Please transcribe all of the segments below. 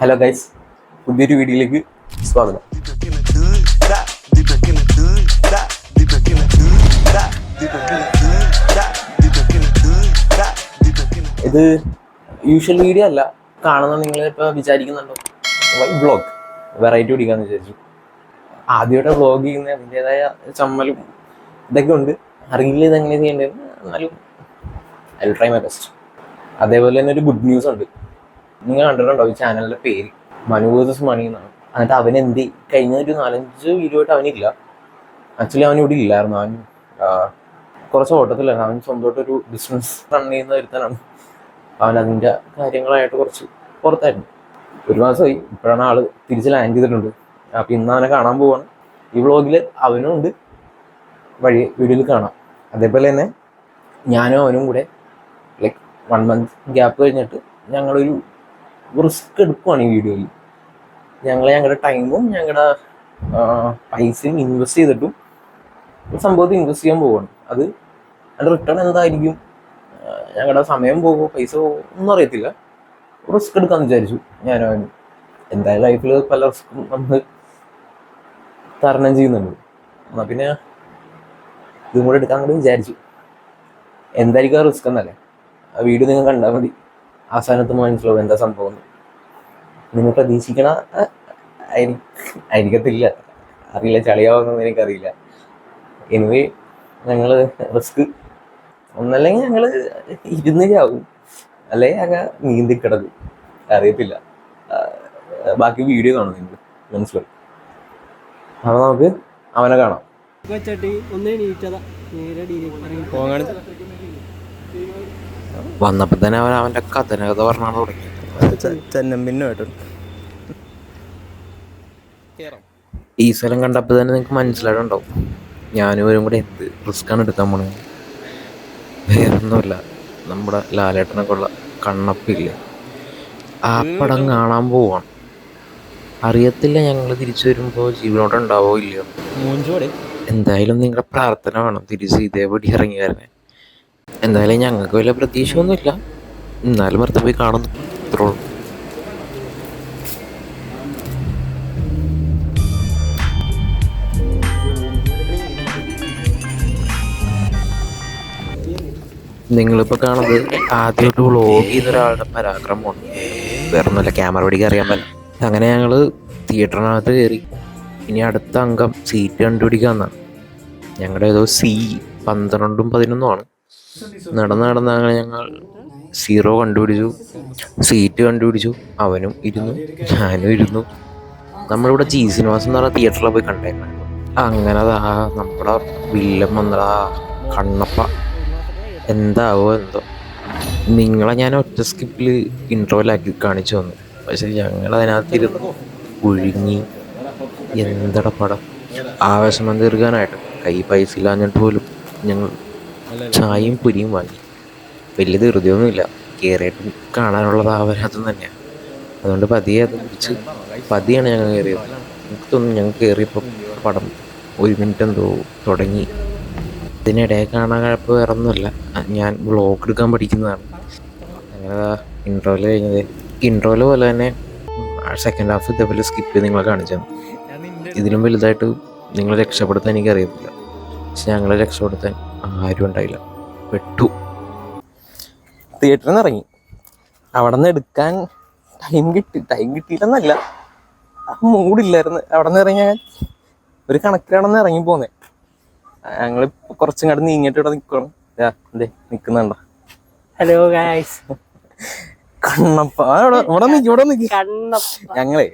Hello guys പുതിയൊരു വീഡിയോയിലേക്ക് സ്വാഗതം. ഇത് യൂഷ്വൽ വീഡിയോ അല്ല കാണുന്ന നിങ്ങൾ ഇപ്പോൾ വിചാരിക്കുന്നുണ്ടോ? ബ്ലോഗ് വെറൈറ്റി പിടിക്കാന്ന് വിചാരിച്ചു. ആദ്യമായിട്ട് വ്ളോഗ് ചെയ്യുന്ന അതിന്റെതായ ചമ്മലും ഇതൊക്കെ ഉണ്ട്. അറിയില്ല ഇതെങ്ങനെ ചെയ്യേണ്ടത് എന്നാലും ഐ ട്രൈ മൈ ബെസ്റ്റ് അതേപോലെ തന്നെ ഒരു ഗുഡ് ന്യൂസ് ഉണ്ട്. നിങ്ങൾ കണ്ടിട്ടുണ്ടോ ഈ ചാനലിന്റെ പേര്? മനു വേഴ്സസ് മണി എന്നാണ്. എന്നിട്ട് അവൻ എന്ത് കഴിഞ്ഞ ഒരു നാലഞ്ച് വീഡിയോട്ട് അവനില്ല ആക്ച്വലി അവൻ ഇവിടെ ഇല്ലായിരുന്നു. അവൻ കുറച്ച് ഓട്ടത്തിലായിരുന്നു. അവൻ സ്വന്തമായിട്ടൊരു ബിസിനസ് റൺ ചെയ്യുന്ന ഒരുത്തനാണ്. അവൻ അതിന്റെ കാര്യങ്ങളായിട്ട് കുറച്ച് പുറത്തായിരുന്നു. ഒരു മാസമായി. ഇപ്പോഴാണ് ആൾ തിരിച്ച് ലാൻഡ് ചെയ്തിട്ടുണ്ട്. അപ്പം ഇന്ന് അവനെ കാണാൻ പോവാണ്. ഈ വ്ളോഗിൽ അവനും ഉണ്ട്. വഴി വീഡിയോയിൽ കാണാം. അതേപോലെ തന്നെ ഞാനും അവനും കൂടെ ലൈക്ക് വൺ മന്ത് ഗ്യാപ്പ് കഴിഞ്ഞിട്ട് ഞങ്ങളൊരു റിസ്ക് എടുക്കുവാണ് ഈ വീഡിയോയിൽ. ഞങ്ങൾ ഞങ്ങളുടെ ടൈമും ഞങ്ങളുടെ പൈസയും ഇൻവെസ്റ്റ് ചെയ്തിട്ടും ഒരു സംഭവത്തിൽ ഇൻവെസ്റ്റ് ചെയ്യാൻ പോവാണ്. അത് അതിന്റെ റിട്ടേൺ എന്തായിരിക്കും? ഞങ്ങളുടെ സമയം പോകുമോ പൈസ പോകുമോ ഒന്നും അറിയത്തില്ല. റിസ്ക് എടുക്കാൻ വിചാരിച്ചു അവനും. എന്തായാലും ലൈഫിൽ പല റിസ്ക്കും നമ്മൾ തരണം ചെയ്യുന്നുണ്ട്. എന്നാൽ പിന്നെ ഇതും കൂടെ എടുക്കാൻ കൂടി വിചാരിച്ചു. എന്തായിരിക്കും ആ റിസ്ക് എന്നല്ലേ? ആ വീഡിയോ നിങ്ങൾ കണ്ടാൽ മതി. അവസാനത്ത് മനസ്സിലാവും എന്താ സംഭവം. നിങ്ങൾ പ്രതീക്ഷിക്കണ ആയിരിക്കത്തില്ല. അറിയില്ല ചളിയാവുന്ന എനിക്കറിയില്ല. എനിവേ ഞങ്ങൾ റിസ്ക് ഒന്നല്ലെങ്കിൽ ഞങ്ങൾ ഇരുന്ന് ചാവും. അല്ലെങ്കിൽ അങ്ങ് നീന്തി കിടക്കും. അറിയത്തില്ല. ബാക്കി വീഡിയോ കാണും നിങ്ങൾ മനസ്സിലായി? അപ്പോൾ നമുക്ക് അവനെ കാണാം. വെച്ചിട്ട് ഒന്ന് എണീറ്റതാ. നേരെ ഡീലേക്ക് വന്നപ്പോ തന്നെ അവൻ അവന്റെ കഥനകഥ പറഞ്ഞാണ് തുടങ്ങി ചെന്നമ്പിന്നുമായിട്ട് ഈ സ്ഥലം കണ്ടപ്പോൾ തന്നെ നിങ്ങൾക്ക് മനസ്സിലായിട്ടുണ്ടാവും ഞാനും ഇവരും കൂടെ എന്ത് റിസ്ക്കാണ് എടുക്കാൻ പോണത്? വേറൊന്നുമില്ല നമ്മുടെ ലാലേട്ടനൊക്കെ കൊള്ള കണ്ണപ്പില്ലേ? ആ പടം കാണാൻ പോവാണ്. അറിയത്തില്ല ഞങ്ങൾ തിരിച്ചു വരുമ്പോൾ ജീവനോടെ ഉണ്ടാവോ ഇല്ലയോ? മൂഞ്ചോടെ. എന്തായാലും നിങ്ങളുടെ പ്രാർത്ഥന വേണം. തിരിച്ച് ഇതേപടി ഇറങ്ങി വരണേ എന്തായാലും ഞങ്ങൾക്ക് വലിയ പ്രതീക്ഷയൊന്നുമില്ല. എന്നാലും വെറുതെ പോയി കാണുന്നു. ഇത്രയുള്ളൂ നിങ്ങളിപ്പോൾ കാണുന്നത് ആദ്യമായിട്ട് വ്ളോഗ് ചെയ്യുന്ന ഒരാളുടെ പരാക്രമമാണ്. വേറെ ഒന്നുമല്ല ക്യാമറ പിടിക്കാൻ അറിയാൻ പറ്റില്ല. അങ്ങനെ ഞങ്ങൾ തിയേറ്ററിനകത്ത് കയറി. ഇനി അടുത്ത അംഗം സീറ്റ് കണ്ടുപിടിക്കാമെന്നാണ് ഞങ്ങളുടെ ഏതോ സി പന്ത്രണ്ടും പതിനൊന്നുമാണ് നടന്ന് നടന്ന് അങ്ങനെ ഞങ്ങൾ സീറോ കണ്ടുപിടിച്ചു. സീറ്റ് കണ്ടുപിടിച്ചു. അവനും ഇരുന്നു. ഞാനും ഇരുന്നു. നമ്മളിവിടെ ജി സിനിമാസ് എന്ന് പറഞ്ഞ തിയേറ്ററിൽ പോയി കണ്ടായിരുന്നു അങ്ങനെ അതാ നമ്മുടെ വില്ലൻ വന്നതാ കണ്ണപ്പ. എന്താവോ എന്തോ. നിങ്ങളെ ഞാൻ ഒറ്റ സ്കിപ്പിൽ ഇൻട്രോയിലാക്കി കാണിച്ചു തന്നു. പക്ഷെ ഞങ്ങൾ അതിനകത്തിരുന്ന് ഒഴുങ്ങി എന്തട പടം? ആവേശം തീർക്കാനായിട്ട്. കൈ പൈസ ഇല്ലാഞ്ഞിട്ട് പോലും ഞങ്ങൾ ചായയും പുരിയും വാങ്ങി. വലിയ ധൃതിയൊന്നുമില്ല. കയറിയിട്ട് കാണാനുള്ളത് ആവരാതും തന്നെയാണ് അതുകൊണ്ട് പതിയെ അത് പിടിച്ച് പതിയാണ് ഞങ്ങൾ കയറിയത്. എനിക്ക് തോന്നുന്നു ഞങ്ങൾ കയറിയപ്പോൾ പടം ഒരു മിനിറ്റ് എന്തോ തുടങ്ങി. ഇതിനിടെ കാണാൻ കഴപ്പ് വേറെ ഒന്നുമില്ല. ഞാൻ ബ്ലോക്ക് എടുക്കാൻ പഠിക്കുന്നതാണ്. അങ്ങനെ ഇൻട്രോയിൽ കഴിഞ്ഞത്. ഇൻട്രോയിൽ പോലെ തന്നെ സെക്കൻഡ് ഹാഫ് ഇതേപോലെ സ്കിപ്പ് ചെയ്ത് നിങ്ങളെ കാണിച്ചു തന്നു ഇതിലും വലുതായിട്ട് നിങ്ങളെ രക്ഷപ്പെടുത്താൻ എനിക്കറിയത്തില്ല. പക്ഷെ ഞങ്ങളെ രക്ഷപ്പെടുത്താൻ ആരും ഉണ്ടായില്ല. പെട്ടു. തിയേറ്ററിൽ നിന്ന് ഇറങ്ങി. അവിടെ നിന്ന് എടുക്കാൻ ടൈം കിട്ടി. ടൈം കിട്ടിയില്ലെന്നല്ല. ആ മൂടില്ലായിരുന്നു. അവിടെ നിന്ന് ഇറങ്ങിയാൽ ഒരു കണക്കിലാണെന്ന് ഇറങ്ങി പോന്നെ. ഞങ്ങൾ കുറച്ചും കണ്ട് നീങ്ങിയിട്ട് ഇവിടെ നിൽക്കണം അതെ നിൽക്കുന്നുണ്ട ഹലോ ഗായ്സ് കണ്ണപ്പ. ഇവിടെ നിൽക്കി ഇവിടെ നിൽക്കി ഞങ്ങളെ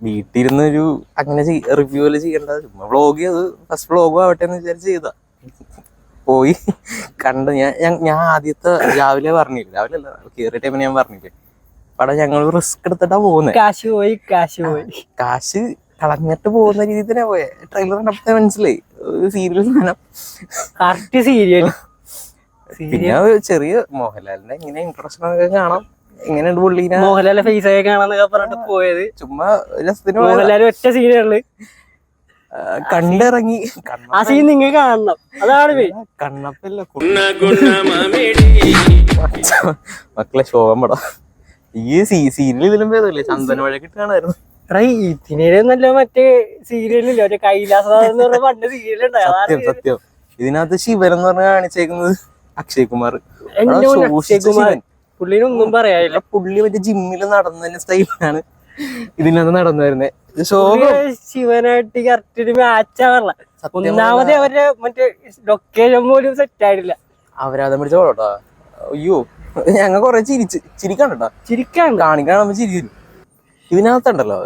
വീട്ടിലിരുന്ന് ഒരു അങ്ങനെ റിവ്യൂ പോലെ ചെയ്യേണ്ട. ചുമ്മാ വ്ളോഗ് ചെയ്ത്. ഫസ്റ്റ് വ്ളോഗ് ആവട്ടെ എന്ന് വിചാരിച്ച് ചെയ്താ. പോയി കണ്ട് ഞാൻ ഞാൻ- ആദ്യത്തെ രാവിലെ പറഞ്ഞില്ല? രാവിലെ അല്ല കയറിയ ടൈമിന് ഞാൻ പറഞ്ഞില്ലേ? അവിടെ ഞങ്ങൾ റിസ്ക് എടുത്തിട്ടാ പോകുന്നത് കാശ് പോയി കാശ് പോയി. കാശ് കളഞ്ഞിട്ട് പോകുന്ന രീതിയിൽ തന്നെ പോയെ. ട്രെയിലർ കണ്ടപ്പോ മനസ്സിലായി. സീരിയൽ കറക്റ്റ് സീരിയൽ പിന്നെ ചെറിയ മോഹൻലാലിന്റെ ഇങ്ങനെ ഇൻട്രസ്റ്റ് ഒക്കെ കാണാം. എങ്ങനെയുണ്ട് പുള്ളിനെ? മോഹൻലാലിന്റെ ഫേസ് ഒക്കെ കാണാന്നൊക്കെ പറഞ്ഞിട്ട് പോയത്. ചുമ്മാ രസത്തിന് മോഹൻലാൽ ഒറ്റ സീനുകളിൽ ആ, കണ്ടിറങ്ങി ആ സീൻ നിങ്ങൾ കാണണം. അതാണ് കണ്ണപ്പല്ല മക്കളെ ശോകം പടം. ഈ സീ സീരിയൽ ഇതിലും ഭേദമല്ലേ? ചന്ദന വഴക്കിട്ട് കാണായിരുന്നു. എടാ ഇതിനേലും നല്ല മറ്റേ സീരിയലില്ല? മറ്റേ കൈലാസ പണ്ട് സീരിയൽ സത്യം സത്യം. ഇതിനകത്ത് ശിവൻ എന്ന് പറഞ്ഞ കാണിച്ചേക്കുന്നത് അക്ഷയ് കുമാർ. അക്ഷയ് കുമാർ. പുള്ളിനൊന്നും പറയാനില്ല. പുള്ളി മറ്റേ ജിമ്മിൽ നടന്നതിന്റെ സ്റ്റൈലാണ് ഇതിനകത്ത് നടന്നു വരുന്നത് ശിവനായിട്ട് കറക്റ്റ് ഒരു മാച്ച് ആവറല സത്യം ഒന്നാമത് അവരുടെ മറ്റേ ലൊക്കേഷൻ പോലും സെറ്റ് ആയിട്ടില്ല. അവരാദം പിടിച്ച കൊള്ളോട്ടാ അയ്യോ ഞങ്ങൾ കൊറേ ചിരിച്ച്. ചിരിക്കാണ്ടോ ചിരിക്കാൻ കാണിക്കാൻ നമ്മൾ ചിരി വരും ഇതിനകത്തുണ്ടല്ലോ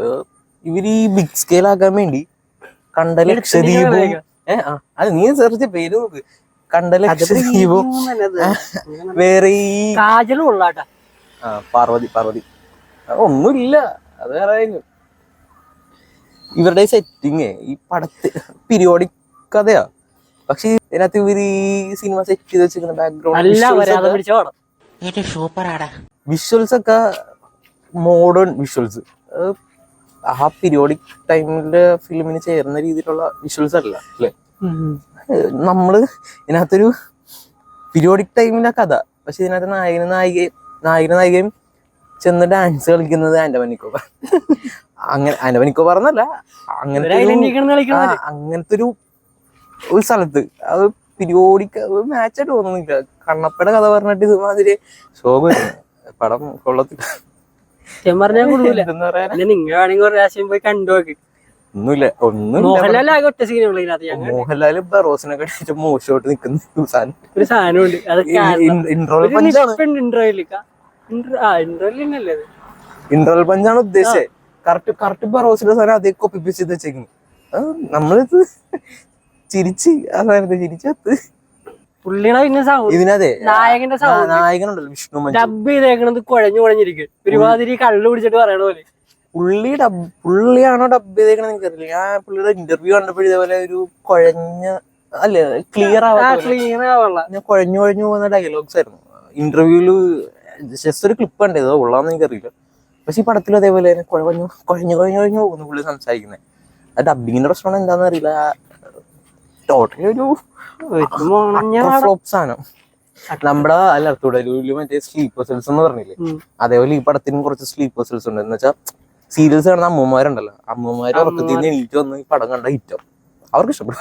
ഇവർ ഈ ബിഗ് സ്കെയിൽ ആക്കാൻ വേണ്ടി കണ്ട ലക്ഷദ്വീപും അത് നീ സെർച്ച് പേര് നോക്ക്. കണ്ട ലക്ഷദ്വീപും വേറെ ഈ കാജലും ഉള്ളാട്ടാ ആ പാർവതി പാർവതി. ഒന്നുമില്ല. അത് വേറെ ഇവരുടെ സെറ്റിങ് ഈ പടത്ത് പീരിയോഡിക് കഥയാ. പക്ഷെ ഇതിനകത്ത് ഇവർ ഈ സിനിമ സെറ്റ് ചെയ്ത് വെച്ചിരിക്കുന്ന ബാക്ക്ഗ്രൗണ്ട് വിഷ്വൽസ് ഒക്കെ മോഡേൺ വിഷ്വൽസ് ആ പീരിയോഡിക് ടൈമിലെ ഫിലിമിന് ചേർന്ന രീതിയിലുള്ള വിഷ്വൽസ് അല്ല അല്ലേ? നമ്മൾ ഇതിനകത്തൊരു പീരിയോഡിക് ടൈമിലെ കഥ. പക്ഷെ ഇതിനകത്ത് നായകനും നായികയും നായകനും നായികയും ചെന്ന് ഡാൻസ് കളിക്കുന്നത് ആൻഡമാൻ നിക്കോബാർ അങ്ങനെ ആൻഡമാൻ നിക്കോബാർ എന്നല്ല അങ്ങനത്തെ ഒരു- അങ്ങനത്തെ ഒരു ഒരു സ്ഥലത്ത്. അത് പിരിയോടിക്ക മാച്ച് ആയിട്ട് തോന്നുന്നില്ല. കണ്ണപ്പയുടെ കഥ പറഞ്ഞിട്ട് ഇതുമാതിരി ശോഭ പടം കൊള്ളത്തില്ല. ഞാൻ പറഞ്ഞാൽ പ്രാവശ്യം പോയി കണ്ടു നോക്ക്. ഒന്നുമില്ല മോഹൻലാൽ മോഹൻലാൽ ബറോസിനെ കണ്ടിട്ട് മോശമായിട്ട് നിൽക്കുന്ന ഒരു അത് ഇന്റർവൽ പഞ്ചാണ് ഉദ്ദേശിച്ചത്. കറക്റ്റ് കറക്റ്റ് ബറോസിന്റെ സാധനം അതേ കൊപ്പിപ്പിച്ച് വെച്ചേക്കുന്നു. നമ്മളിത് ചിരിച്ച് ആ സാധനത്തെ ചിരിച്ചത് പുള്ളിയുടെ പിന്നെ ഇതിനതെ നായകന്റെ നായകനുണ്ടല്ലോ വിഷ്ണു ഡബ് ചെയ്തേക്കണത് കുഴഞ്ഞു കുഴഞ്ഞിരിക്കും. ഒരുമാതിരി കള്ളു പിടിച്ചിട്ട് പറയണ പോലെ. പുള്ളി ഡബ് പുള്ളിയാണോ ഡബ് ചെയ്തേക്കണെന്ന് എനിക്കറിയില്ല. ഞാൻ പുള്ളിയുടെ ഇന്റർവ്യൂ കണ്ടപ്പോൾ ഇതേപോലെ ഒരു കുഴഞ്ഞ അല്ല ക്ലിയർ ആ ക്ലിയർ ആവാ ഞാൻ കുഴഞ്ഞു കുഴഞ്ഞു പോകുന്ന ഡയലോഗ്സ് ആയിരുന്നു. ഇന്റർവ്യൂൽ ജസ്റ്റ് ഒരു ക്ലിപ്പ് ഉണ്ട് ഏതോ ഉള്ളതെന്ന് എനിക്കറിയില്ല. പക്ഷെ ഈ പടത്തിൽ അതേപോലെ തന്നെ കുഴഞ്ഞു കുഴഞ്ഞു കുഴഞ്ഞു കുഴഞ്ഞു പോകുന്നു പുള്ളി സംസാരിക്കുന്നത് ആ ഡബിങ്ങിന്റെ പ്രശ്നം എന്താന്ന് അറിയില്ല. ടോട്ടലി ഒരു ഫ്ലോപ്പ് സാധനം. നമ്മുടെ അല്ല തുടരൂൽ മറ്റേ സ്ലീപ്പർ സെൽസ് എന്ന് പറഞ്ഞില്ലേ? അതേപോലെ ഈ പടത്തിനും കുറച്ച് സ്ലീപ്പർ സെൽസ് ഉണ്ട്. എന്ന് വെച്ചാൽ സീരിയൽസ് കാണുന്ന അമ്മമാരുണ്ടല്ലോ അമ്മമാര് ഉറക്കത്തിൽ നിന്ന് എനിക്ക് വന്ന് ഈ പടം കണ്ട ഹിറ്റോ. അവർക്ക് ഇഷ്ടപ്പെടും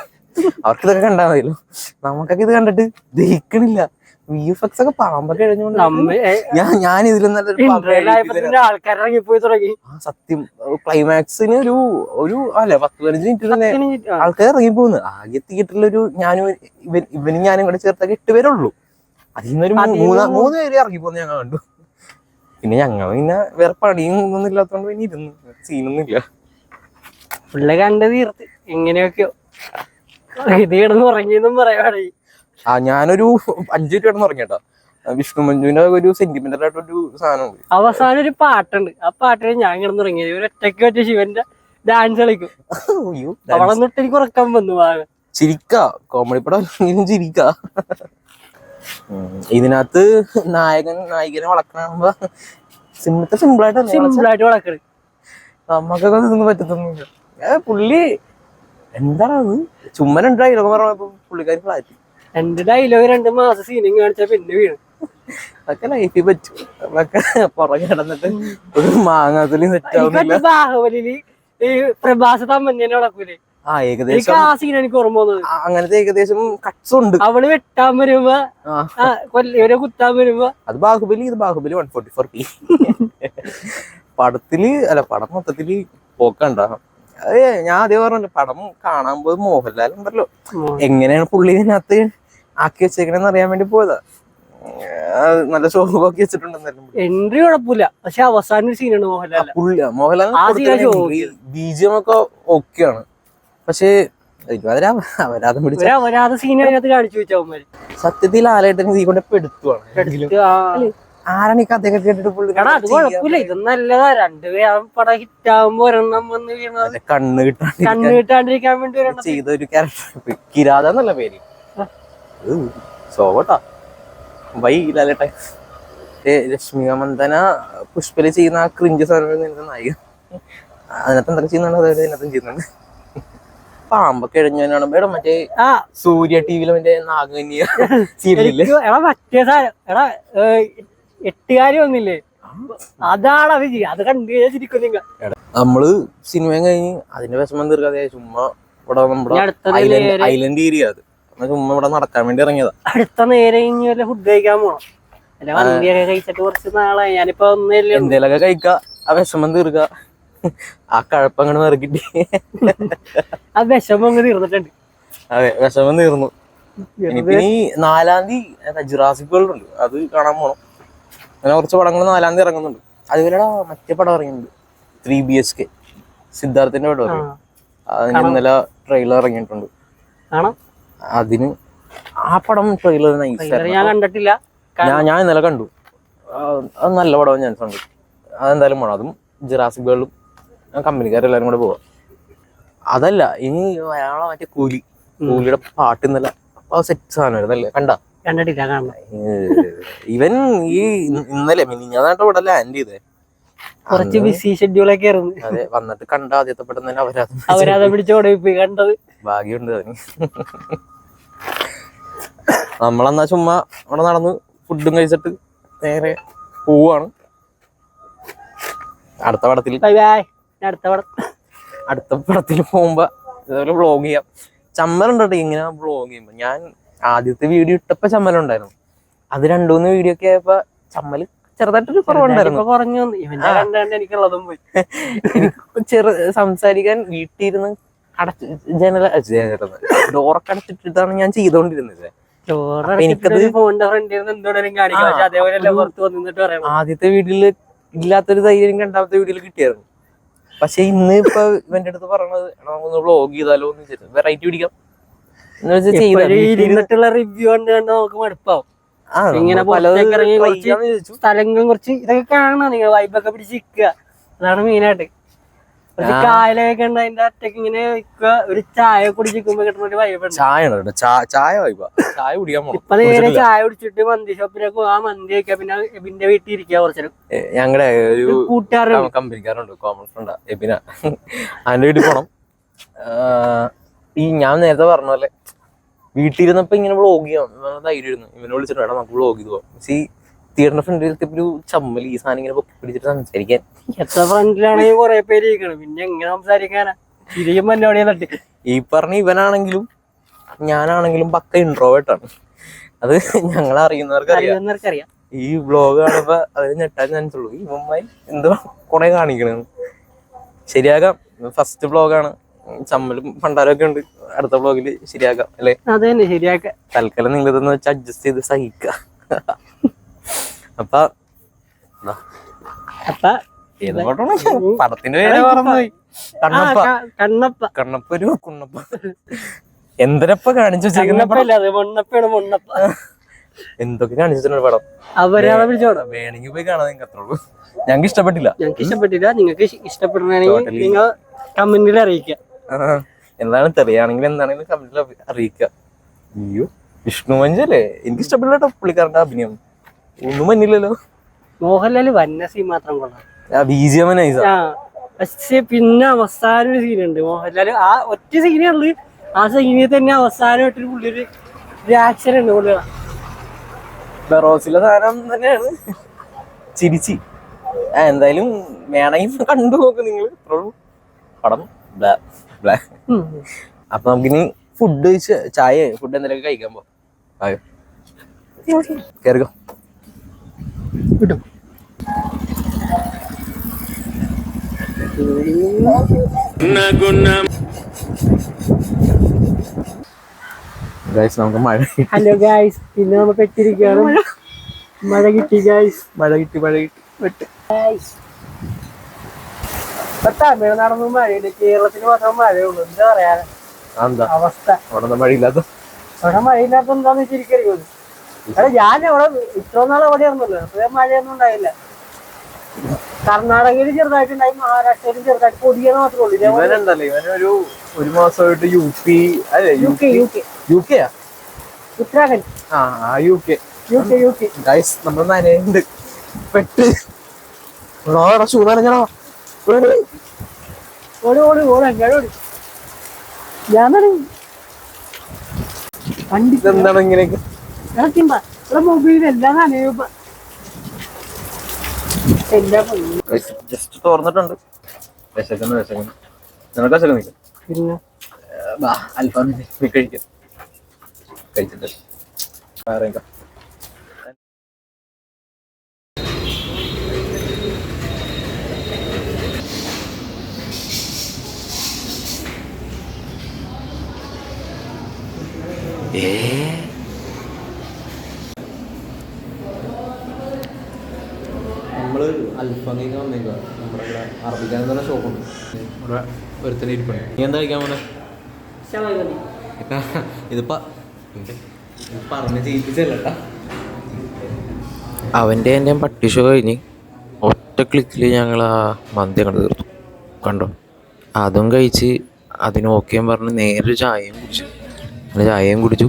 അവർക്ക് ഇതൊക്കെ കണ്ടാൽ മതിയല്ലോ. നമുക്കൊക്കെ ഇത് കണ്ടിട്ട് ദഹിക്കണില്ല. വി എഫ് എക്സ് ഒക്കെ പാമ്പൊക്കെ എഴുതുകൊണ്ട് ഞാൻ ഞാൻ ഇതിലും നല്ലൊരു തുടങ്ങി. സത്യം. ക്ലൈമാക്സിന് ഒരു ഒരു അല്ല പത്ത് പതിനഞ്ച് മിനിറ്റ് ആൾക്കാർ ഇറങ്ങി പോകുന്നു. ആകെ തിയേറ്ററിൽ ഒരു ഞാനും ഇവനും ഞാനും കൂടെ ചേർത്തൊക്കെ എട്ട് പേരുള്ളൂ. അതിൽ നിന്നൊരു മൂന്നാ മൂന്ന് പേര് ഇറങ്ങി പോകുന്ന ഞങ്ങൾ കണ്ടു. പിന്നെ ഞങ്ങൾ പിന്നെ വേറെ പണിയും ഒന്നും ഇല്ലാത്തതുകൊണ്ട് പിന്നെ ഇരുന്നു. സീനൊന്നും ഇല്ല. പുള്ളി കണ്ട് തീർത്ത് എങ്ങനെയൊക്കെയോ. ഇത് കിടന്ന് ഉറങ്ങിയെന്നും പറയുവാണേ ആ ഞാനൊരു അഞ്ചു രൂപ കിടന്ന് വിഷ്ണു മഞ്ജുവിന്റെ ഒരു സെന്റിമെന്റൽ ആയിട്ടൊരു സാധനമുണ്ട്. അവസാനം ഒരു പാട്ടുണ്ട്. ആ പാട്ടിൽ ഞാൻ കിടന്നുറങ്ങിയത് ഒരു ഒറ്റയ്ക്ക് പറ്റിയ ശിവന്റെ ഡാൻസ് കളിക്കും. അവളെ തൊട്ട് എനിക്ക് ഉറക്കം വന്നു ആകെ. ചിരിക്ക. കോമഡി പടം ചിരിക്ക. ഇതിനകത്ത് നായകൻ നായികനെ വളക്കണമ്പോ സിമ്പിളത്തെ ആയിട്ട് സിമ്പിൾ ആയിട്ട് വളക്കണ് നമുക്കൊക്കെ ഇതൊന്നും പറ്റത്തൊന്നുമില്ല. പുള്ളി എന്താണത് ചുമ്മാ ഡയലോഗ് പറഞ്ഞപ്പോ പുള്ളിക്കാരി ഫ്ലാറ്റ് രണ്ട് ഡയലോഗ് രണ്ട് മാസം സീനിങ് കാണിച്ച പിന്നെ വീണ്. അതൊക്കെ ലൈഫിൽ പറ്റും. അതൊക്കെ പുറകെ കിടന്നിട്ട് ഒരു മാങ്ങാത്തുലി സെറ്റ് ആവുന്നില്ല. ഈ പ്രഭാസ തമ്മന്നെ നടക്കൂലേ. ആ എനിക്ക് ഏകദേശം ആ സീൻ എനിക്ക് ഓർമ്മ വന്നത്. ആ, അങ്ങനത്തെ ഏകദേശം കട്ട്സ് ഉണ്ട്. അവൾ വെട്ടാൻ വരുമ്പോ കുത്താൻ വരുമ്പോ. അത് ബാഹുബലി ഇത് Baahubali one forty four p പടത്തിൽ അല്ല പടം മൊത്തത്തിൽ പോക്കണ്ട. അതെ ഞാൻ ആദ്യം പറഞ്ഞു പടം കാണാൻ പോയത് മോഹൻലാൽ ഉണ്ടല്ലോ. എങ്ങനെയാണ് പുള്ളി ഇതിനകത്ത് ആക്കി വെച്ചേക്കണെന്ന് അറിയാൻ വേണ്ടി പോയതാ. നല്ല ഷോപ്പൊക്കെ വെച്ചിട്ടുണ്ടെന്നായിരുന്നു എൻട്രി കുഴപ്പമില്ല പക്ഷെ അവസാന സീനാണ് മോഹൻലാൽ. പുള്ളി മോഹൻലാൽ. ബീജിയം ഒക്കെ ഓക്കെയാണ് പക്ഷേ ഒരുമാതിരി അവ- അപരാധം പിടിച്ച അവരാധ സീൻ അതിനകത്ത് കാണിച്ചു വെച്ചവന്മാര്. സത്യത്തിൽ ആലായിട്ട് നീ കൊണ്ട് പെടുത്തുവാണ്. ആരാണ് ഈ കഥയൊക്കെ കേട്ടിട്ട് പുള്ളി അത് കുഴപ്പമില്ല. ഇത് നല്ലതാ. രണ്ടുപേരും പടം ഹിറ്റ് ആകുമ്പോ ഒരെണ്ണം വന്ന് വീണത്. അവന്റെ കണ്ണ് കണ്ണ് കിട്ടാണ്ടിരിക്കാൻ വേണ്ടി ഒരെണ്ണം ചെയ്ത. ഒരു ക്യാരക്ടർ. കിരാത എന്നല്ല പേര്. സോവട്ടാ. വൈ ലാലേട്ടെ രശ്മിക മന്ദന പുഷ്പൽ ചെയ്യുന്ന ആ ക്രിഞ്ച് സാധനം നായിക. അതിനകത്ത് എന്തൊക്കെ ചെയ്യുന്നുണ്ട്? അതായത് ഇതിനകത്തും ചെയ്യുന്നുണ്ട്. പാമ്പൊക്കെ ഇഴഞ്ഞാണ് മേഡം മറ്റേ ആ. സൂര്യ ടിവിയിലെ മറ്റേ നാഗന്യ സീരിയലില്ലേ? എനിക്ക് എടാ മറ്റേ സാധനം. എടാ എട്ടുകാരി വന്നില്ലേ? അതാണ് അത് ചെയ്യുക അത് കണ്ടു കഴിഞ്ഞാൽ നിങ്ങൾ. നമ്മൾ സിനിമയും കഴിഞ്ഞ് അതിന്റെ വിഷമം തീർക്കാതെ ചുമ്മാ ഇവിടെ നമ്മുടെ ഐലൻഡ് ഏരിയ അത്. ചുമ്മാ ഇവിടെ നടക്കാൻ വേണ്ടി ഇറങ്ങിയതാ. അടുത്ത നേരെ ഇനി വല്ല ഫുഡ് കഴിക്കാൻ പോണം. അല്ല വണ്ടിയൊക്കെ കഴിച്ചിട്ട് കുറച്ച് നാളായി. ഞാനിപ്പോ ഒന്നല്ലേ. എന്തേലൊക്കെ കഴിക്ക. ആ വിഷമം തീർക്ക. ആ കഴപ്പം അങ്ങനെ നിറക്കിട്ട് ആ വിഷമം അങ്ങ് തീർന്നിട്ടുണ്ട്. അതെ വിഷമം തീർന്നു. ഇനി നാലാം തീയതി ജുറാസിക് വേൾഡ് ഉണ്ട്. അത് കാണാൻ പോണം. അങ്ങനെ കുറച്ച് പടങ്ങൾ നാലാം തീയതി ഇറങ്ങുന്നുണ്ട്. അതുപോലെ മറ്റേ പടം ഇറങ്ങിയിട്ടുണ്ട്. ത്രീ ബി എസ് കെ സിദ്ധാർത്ഥിന്റെ പടം ഇറങ്ങി അതിന് ഇന്നലെ ട്രെയിലർ ഇറങ്ങിയിട്ടുണ്ട്. അതിന് ആ പടം ട്രെയിലർ ഞാൻ കണ്ടിട്ടില്ല. ഞാൻ ഞാൻ ഇന്നലെ കണ്ടു. അത് നല്ല പടം ഞാൻ കണ്ടു. അതെന്തായാലും പോണം അതും ജിറാസിക് വേൾഡും കമ്പനിക്കാരെല്ലാരും കൂടെ പോവാം. അതല്ല ഇനി അയാളെ മറ്റേ കൂലി. കൂലിയുടെ പാട്ട് ഇന്നലെ സെറ്റ് സാധനം കണ്ട? കണ്ടിട്ടില്ല കാണണം ഇവൻ ഈ ഇന്നലെ മിനിഞ്ഞാന്നായിട്ട് ഇവിടെ ലാൻഡ് ചെയ്തേ. കുറച്ച് ബിസി ഷെഡ്യൂളൊക്കെ ആയിരുന്നു. അതെ വന്നിട്ട് കണ്ട ആദ്യത്തെ പെട്ടെന്ന് തന്നെ അവരാത് പോയി പിടിച്ച് ഓടിപ്പോയി കണ്ടത്. ഭാഗ്യമുണ്ട് അതിന് നമ്മളെന്നാ ചുമ്മാ അവിടെ നടന്ന് ഫുഡും കഴിച്ചിട്ട് നേരെ പോവാണ്. അടുത്ത പടത്തിൽ. അടുത്ത പടം. അടുത്ത പടത്തിൽ പോകുമ്പോ ഇതേപോലെ ബ്ലോഗ് ചെയ്യാം. ചമ്മലുണ്ടോ ഇങ്ങനെ ബ്ലോഗ് ചെയ്യുമ്പോ? ഞാൻ ആദ്യത്തെ വീഡിയോ ഇട്ടപ്പോ ചമ്മലുണ്ടായിരുന്നു. അത് രണ്ടു മൂന്ന് വീഡിയോ ഒക്കെ ആയപ്പോ ചമ്മൽ ചെറുതായിട്ടൊരു കുറവുണ്ടായിരുന്നു. കുറഞ്ഞു എനിക്കുള്ളതും പോയി. ചെറു സംസാരിക്കാൻ വീട്ടിലിരുന്ന് അടച്ച് ജനല ഡോറൊക്കെ അടച്ചിട്ടിട്ടാണ് ഞാൻ ചെയ്തോണ്ടിരുന്നത്. ചോറ് അപ്പൊ എനിക്കത് എനിക്കത് ഫോണിന്റെ ഫ്രണ്ടിൽ നിന്ന് എന്തുകൊണ്ടും കാണിക്കാം. പക്ഷെ അതേപോലെ അല്ല പുറത്ത് വന്നിട്ട് പറയണം ആദ്യത്തെ വീട്ടിൽ ഇല്ലാത്തൊരു ധൈര്യം രണ്ടാമത്തെ വീഡിയോയിൽ കിട്ടിയായിരുന്നു. പക്ഷെ ഇന്ന് ഇപ്പൊ ഇവന്റെ അടുത്ത് പറഞ്ഞത് നമുക്കൊന്ന് വ്ളോഗ് ചെയ്താലോ എന്ന് വെച്ചിട്ട് വെറൈറ്റി പിടിക്കാം. ഇരുന്നിട്ടുള്ള റിവ്യൂ കണ്ട് കണ്ട് നമുക്ക് മടുപ്പാവും. ഇങ്ങനെ ഇറങ്ങി കുറച്ച് സ്ഥലങ്ങളും കുറച്ച് ഇതൊക്കെ കാണണം. നിങ്ങൾ വൈബൊക്കെ പിടിച്ച് നിൽക്കുക അതാണ് മെയിനായിട്ട് കുറച്ച്. കായലൊക്കെ ഉണ്ട് അതിന്റെ അറ്റക്ക് ഇങ്ങനെ നിൽക്കുക ഒരു ചായ കുടിച്ചിരിക്കുമ്പോ കിട്ടുന്ന ഒരു വൈബ് ചായ ചായ വായിപ്പ ചായ കുടിക്കാൻ ഇപ്പൊ നേരെ ചായ കുടിച്ചിട്ട് മന്തി ഷോപ്പിലേക്ക് പോവാ. മന്തി കഴിക്കുക പിന്നെ എബിന്റെ വീട്ടിൽ ഇരിക്കുക കുറച്ചു ഏ, ഞങ്ങടെ ഒരു കൂട്ടുകാരുണ്ട് കമ്പനിക്കാരുണ്ട് കോമൺ ഫ്രണ്ടാ എബിന. അതിന്റെ വീട്ടിൽ പോണം. ഈ ഞാൻ നേരത്തെ പറഞ്ഞ പോലെ വീട്ടിലിരുന്നപ്പോ ഇങ്ങനെ വ്ളോഗ് ചെയ്യാം. ധൈര്യമായിരുന്നു. ഇവനെ വിളിച്ചിട്ട് വേണം നമുക്ക് വ്ളോഗ് ചെയ്ത് പോകാം പക്ഷേ ഈ തിയേറ്ററിന്റെ ഫ്രണ്ടിൽ ഒരു ചമ്മൽ ഈ സാധനം ഇങ്ങനെ പൊക്കി പിടിച്ചിട്ട് സംസാരിക്കാൻ. എത്ര ഫ്രണ്ടിലാണെങ്കിൽ കുറെ പേര് ഇരിക്കണം പിന്നെ എങ്ങനെ സംസാരിക്കാനാ? തട്ടി. ഈ പറഞ്ഞ ഇവനാണെങ്കിലും ഞാനാണെങ്കിലും പക്ക ഇൻട്രോവേർട്ടാണ് അത് ഞങ്ങൾ അറിയുന്നവർക്ക് അറിയാം. ഈ വ്ളോഗ് കാണുമ്പോ അതിന് ഞെട്ടാൻ ചാൻസ് ഉള്ളൂ. ഈ മുമ്പായി എന്തോ കുറെ കാണിക്കണെന്ന് ശരിയാകാം. ഫസ്റ്റ് വ്ളോഗാണ് ചമ്മലും പണ്ടാരൊക്കെ ഉണ്ട്. അടുത്ത ബ്ലോഗിൽ ശരിയാക്കാം അല്ലെ? അത് തന്നെ ശരിയാക്കാം. തൽക്കാലം നിങ്ങൾ ഇതൊന്ന് വെച്ച് അഡ്ജസ്റ്റ് ചെയ്ത് സഹിക്കുക. അപ്പൊ അപ്പൊ ഏത് പടമാണ്? പടത്തിന്റെ പേര് മറന്നുപോയി കണ്ണപ്പ. കണ്ണപ്പ കണ്ണപ്പ. ഒരു കുണ്ണപ്പ. എന്തിനപ്പ കാണിച്ചു എന്തൊക്കെ കാണിച്ചിട്ടുണ്ട് പടം? അവരാണ് വിളിച്ചോടാ വേണമെങ്കിൽ പോയി കാണാൻ നിങ്ങൾക്ക് അത്രയുള്ളൂ ഞങ്ങൾക്ക് ഇഷ്ടപ്പെട്ടില്ല. ഞങ്ങൾക്ക് ഇഷ്ടപ്പെട്ടില്ല. നിങ്ങൾക്ക് ഇഷ്ടപ്പെടണമെങ്കിൽ. നിങ്ങൾ കമന്റിൽ അറിയിക്കുക. എന്താണ് തെറിയാണെങ്കിൽ എന്താണെങ്കിലും കമന്റിൽ അറിയിക്കുക. അയ്യോ. വിഷ്ണു മഞ്ചല്ലേ? എനിക്ക് ഇഷ്ടപ്പെട്ടില്ല കേട്ടോ പുള്ളിക്കാരന്റെ അഭിനയം. ഒന്നും മഞ്ഞില്ലല്ലോ മോഹൻലാൽ വന്ന സീൻ മാത്രം കൊള്ളാം. പക്ഷെ പിന്നെ അവസാനം ഒരു സീനുണ്ട് മോഹൻലാൽ ആ ഒറ്റ സീനേ ഉള്ളു. ആ സീനിൽ തന്നെ അവസാനമായിട്ടൊരു പുള്ളിയൊരു റിയാക്ഷൻ ഉണ്ട് പുള്ളിയുടെ ബെറോസിലെ സാധനം തന്നെയാണ്. ചിരിച്ചി. എന്തായാലും വേണമെങ്കിൽ കണ്ടു നോക്ക് നിങ്ങൾ. ഇത്രയുള്ളൂ പടം. അപ്പൊ നമുക്കിനി ഫുഡ് കഴിച്ച് ചായ ഫുഡ് എന്തെങ്കിലും കഴിക്കാൻ പോ. ആയോ? കേറിക്കോ. വിടും ഗൈസ് നമുക്ക് മഴ ഹലോ ഗായ്സ് പിന്നെ നമുക്ക് എത്തിയിരിക്കുകയാണ് മഴ. കിട്ടി ഗായ്സ് മഴ കിട്ടി മഴ കിട്ടി. വെട്ട്. ഗായ്സ് ഇപ്പൊ തമിഴ്നാടൊന്നും മഴയില്ല കേരളത്തിൽ മാത്രം മഴയുള്ളൂ എന്താ പറയാ? അവസ്ഥ. അവിടെ ഒന്നും മഴയില്ലാത്ത അവിടെ മഴയില്ലാത്ത എന്താന്ന് വെച്ചിരിക്കുന്നത് എടാ ഞാൻ അവിടെ ഇത്ര നാൾ അവിടെ ആയിരുന്നല്ലോ. അപ്പൊ മഴയൊന്നും ഉണ്ടായില്ല. കർണാടകയിൽ ചെറുതായിട്ടുണ്ടായി മഹാരാഷ്ട്രയിലും ചെറുതായിട്ട് പൊടിയത് മാത്രമേ ഉള്ളൂ. ഇതേപോലെ ഇവനുണ്ടല്ലോ ഇവനൊരു ഒരു മാസമായിട്ട് യു പി അല്ലെ U K U K. U K Uttarakhand. ആ U K. U K U K. Guys നമ്മൾ നനയുണ്ട്. പെട്ട്. നനഞ്ഞടാ ഓടി ഓടി ഓടി അങ്ങോട്ട് ഓടി. ഞാൻ വണ്ടി ഇതെന്താണ് ഇങ്ങനെയൊക്കെ ഇവിടെ മൊബൈൽ എല്ലാം നനയുമ്പ എല്ലാ ജസ്റ്റ് തുറന്നിട്ടുണ്ട്. വിശക്കുന്നു വിശക്കുന്നു. നിനക്ക് വിശക്കുന്നില്ല പിന്നെ? അൽഫാം കഴിക്കാം. കഴിച്ചിട്ട്. വേറെ നമ്മൾ വന്നേക്കുക നമ്മുടെ ഇവിടെ അറബിക്കാൻ തന്നെ ഷോപ്പുണ്ട് ഇവിടെ ഒരുത്തന്നെ ഇരിപ്പുണ്ട്. നീ എന്താ കഴിക്കാൻ പോലെ ശവായി മതി ഇതിപ്പോ പറഞ്ഞ് ചെയ്യിപ്പിച്ചല്ല അവന്റെ എന്റെ പട്ടി ഷോ കഴിഞ്ഞ് ഒറ്റ ക്ലിക്കിൽ ഞങ്ങൾ ആ മന്തി കണ്ടു തീർത്തു. കണ്ടോ? അതും കഴിച്ച് അതിന് ഓക്കെയും പറഞ്ഞ് നേരെ ചായയും കുടിച്ചു. അങ്ങനെ ചായയും കുടിച്ചു.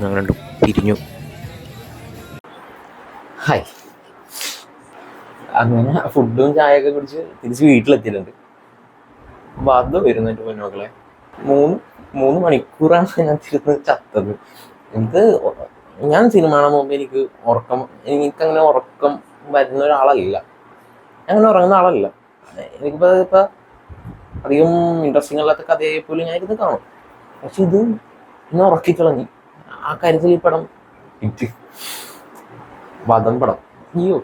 ഞങ്ങൾ രണ്ടും പിരിഞ്ഞു. ഹായ് അങ്ങനെ ഫുഡും ചായയൊക്കെ കുടിച്ച് തിരിച്ച് വീട്ടിലെത്തിയിട്ടുണ്ട്. അപ്പോൾ വരുന്നു എന്റെ പൊന്നോക്കളെ മൂന്ന് മൂന്ന് മണിക്കൂറാണ് ഞാൻ തിരുന്ന് ചത്തത്. എനിക്ക് ഞാൻ സിനിമ കാണാൻ എനിക്ക് ഉറക്കം എനിക്കങ്ങനെ ഉറക്കം വരുന്ന ഒരാളല്ല. അങ്ങനെ ഉറങ്ങുന്ന ആളല്ല. എനിക്കിപ്പോൾ ഇപ്പം അധികം ഇൻട്രസ്റ്റിംഗ് അല്ലാത്ത കഥയായി പോലും ഞാൻ ഇരുന്ന് കാണും. പക്ഷെ ഇത് എന്നെ ഉറക്കിക്കളഞ്ഞു ആ കാര്യത്തിൽ ഈ പടം വധം പടം. അയ്യോ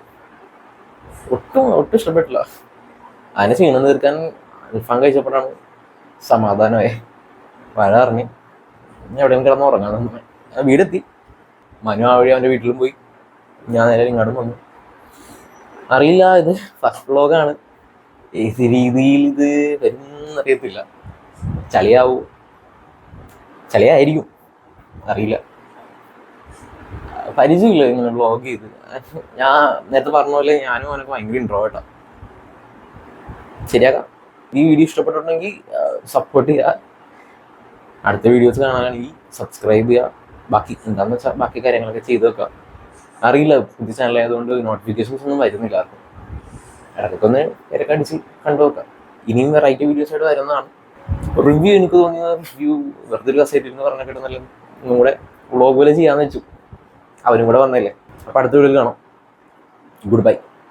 ഒട്ടും ഒട്ടും ഇഷ്ടപ്പെട്ടില്ല. അതിനെ ക്ഷീണം തീർക്കാൻ അൽഫാം പടമാണ് സമാധാനമായി. വര ഇറങ്ങി. ഞാൻ എവിടെയും കിടന്ന് ഉറങ്ങാൻ ഞാൻ വീടെത്തി. മനു ആ വഴി അവന്റെ വീട്ടിലും പോയി. ഞാൻ നേരെ ഇങ്ങോട്ടും വന്നു. അറിയില്ല ഇത് ഫസ്റ്റ് വ്ളോഗാണ് ഏത് രീതിയിൽ ഇത് വരുന്നറിയത്തില്ല. ചളിയാവൂ. ചളിയായിരിക്കും അറിയില്ല. പരിചയമില്ല ഇങ്ങനെ ബ്ലോഗ് ചെയ്ത്. ഞാൻ നേരത്തെ പറഞ്ഞ പോലെ ഞാനും അവനൊക്കെ ഭയങ്കര ഇൻട്രോവേട്ടാ ശരിയാക്കാം. ഈ വീഡിയോ ഇഷ്ടപ്പെട്ടിട്ടുണ്ടെങ്കിൽ സപ്പോർട്ട് ചെയ്യുക. അടുത്ത വീഡിയോസ് കാണാനാണെങ്കിൽ സബ്സ്ക്രൈബ് ചെയ്യുക. ബാക്കി എന്താണെന്ന് വെച്ചാൽ ബാക്കി കാര്യങ്ങളൊക്കെ ചെയ്ത് വെക്കുക. അറിയില്ല പുതിയ ചാനൽ ആയതുകൊണ്ട് നോട്ടിഫിക്കേഷൻസ് ഒന്നും വരുന്നില്ല ആർക്കും. ഇടയ്ക്കൊന്ന് ഇരക്കടിച്ച് കണ്ടു നോക്കാം ഇനിയും വെറൈറ്റി വീഡിയോസ് ആയിട്ട് വരുന്നതാണ്. റിവ്യൂ എനിക്ക് തോന്നിയത് റിവ്യൂ വെറുതെ ഒരു കസേറ്റ് എന്ന് പറഞ്ഞ കിട്ടുന്ന ഒന്നും കൂടെ വ്ളോഗ് പോലെ ചെയ്യാന്ന് വെച്ചു. അവരും കൂടെ വന്നല്ലേ അപ്പം അടുത്ത വീട്ടിൽ കാണാം. Good bye